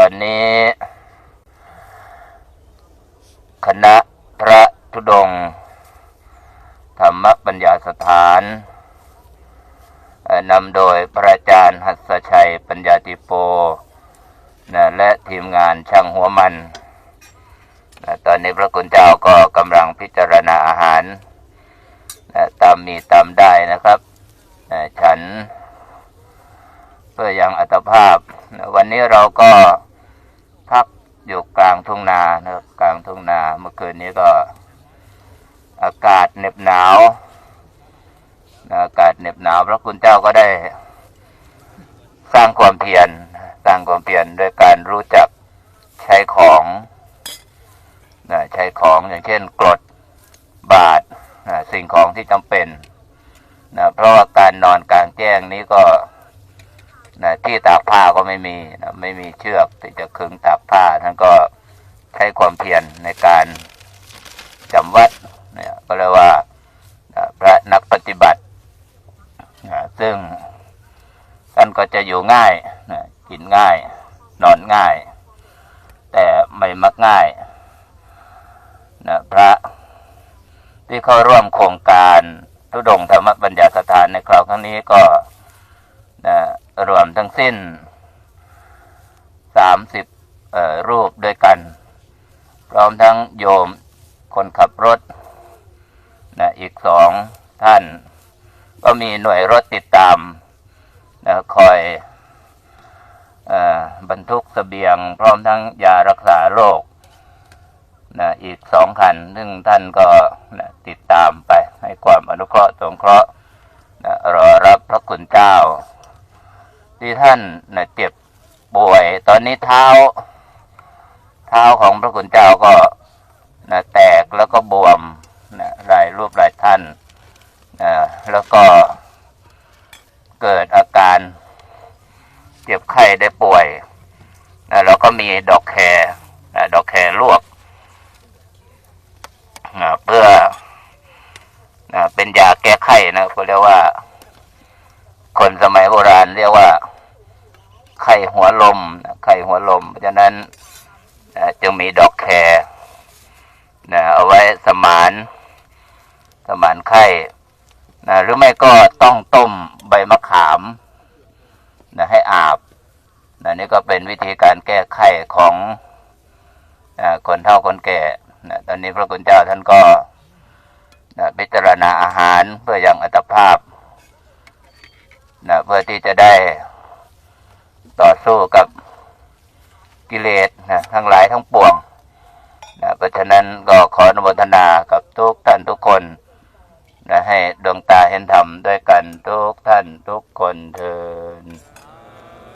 ตอนนี้ คณะพระธุดง ธรรมปัญญาสถานนำโดยพระอาจารย์หัสชัยปัญญาติโปนะและทีมงานช่างหัวมันนะตอนนี้พระคุณเจ้าก็กำลังพิจารณาอาหารนะตามมีตามได้นะครับนะฉัน เพื่อยังอัตภาพนะวันนี้เราก็ พักอยู่กลางทุ่งนานะครับกลางทุ่งนาเมื่อคืนนี้ก็ อากาศเหน็บหนาวอากาศเหน็บหนาวพระคุณเจ้าก็ได้ สร้างความเพียรสร้างความเพียรโดยการรู้จักใช้ของใช้ของอย่างเช่นกรดบาทสิ่งของที่จำเป็นนะเพราะว่าการนอนกลางแจ้งนี้ก็นะที่ตากผ้าก็ไม่มีนะไม่มีเชือกที่จะขึงตาก ผ้าท่านก็ใช้ความเพียรในการจำวัดเนี่ยก็เรียกว่าพระนักปฏิบัติ ซึ่งท่านก็จะอยู่ง่ายกินง่าย นอนง่าย แต่ไม่มักง่ายนะพระที่เข้าร่วมโครงการทุดงธรรมบัญญาสถานในคราวครั้งนี้ก็นะรวมทั้งสิ้นสามสิบ รูปด้วยกัน พร้อมทั้งโยมคนขับรถนะอีกสองท่าน ก็มีหน่วยรถติดตามนะคอยอบรรทุกเสบียง พร้อมทั้งยารักษาโรคนะอีกสองคัน ซึ่งท่านก็นะติดตามไป ให้ความอนุเคราะห์สงเคราะห์นะรอรับพระคุณเจ้า ที่ท่านนะเจ็บป่วย ตอนนี้เท้า ท้าของพระคุณเจ้าก็นะแตกแล้วก็บวมนะหลายรูปหลายท่านนะแล้วก็เกิดอาการเจ็บไข้ได้ป่วยนะแล้วก็มีดอกแครนะดอกแครลวกนะเพื่อนะเป็นยาแก้ไข้นะก็เรียกว่า คนสมัยโบราณเรียกว่าไข้หัวลมไข้หัวลม เพราะฉะนั้น จึงมีดอกแคร์นะเอาไว้สมาน สมานไข้นะหรือไม่ก็ต้องต้มใบมะขามนะให้อาบนะนี่ก็เป็นวิธีการแก้ไข้ของนะคนเฒ่าคนแก่นะตอนนี้พระคุณเจ้าท่านก็นะพิจารณาอาหารเพื่อยังอัตภาพนะเพื่อที่จะได้ต่อสู้กับ กิเลสนะทั้งหลายทั้งปวงนะเพราะฉะนั้นก็ขออนุโมทนากับทุกท่านทุกคนนะให้ดวงตาเห็นธรรมด้วยกันทุกท่านทุกคนเถิด